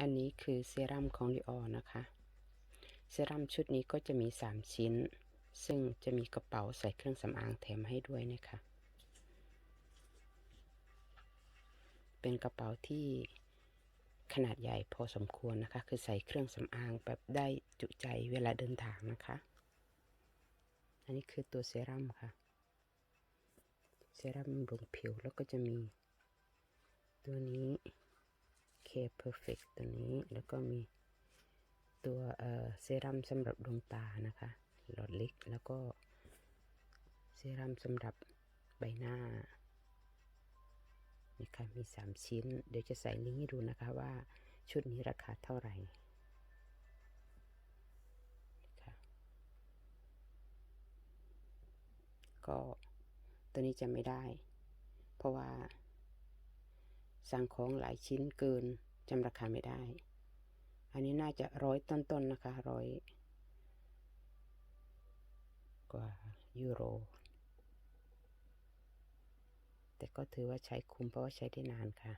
อันนี้คือเซรั่มของดิออนะคะ เซรั่มชุดนี้ก็จะมี 3 ชิ้น ซึ่งจะมีกระเป๋าใส่เครื่องสำอางแถมให้ด้วยนะคะ เป็นกระเป๋าที่ขนาดใหญ่พอสมควรนะคะ คือใส่เครื่องสำอางแบบได้จุใจเวลาเดินทางนะคะ อันนี้คือตัวเซรั่มค่ะ เซรั่มบำรุงผิวแล้วก็จะมีตัวนี้ K Perfect ตัวนี้แล้วก็มีตัวเซรั่มสำหรับดวงตานะคะ หลอดเล็กแล้วก็เซรั่มสำหรับใบหน้านี่ค่ะมี 3 ชิ้น เดี๋ยวจะใส่ลิงก์ให้ดูนะคะว่าชุดนี้ราคาเท่าไหร่ค่ะก็ตัวนี้จะไม่ได้ เพราะว่า สั่งของหลายชิ้นเกินจำราคาไม่ได้ อันนี้น่าจะร้อยต้นๆนนะคะร้อยกว่ายูโร แต่ก็ถือว่าใช้คุ้มเพราะว่าใช้ได้นานค่ะ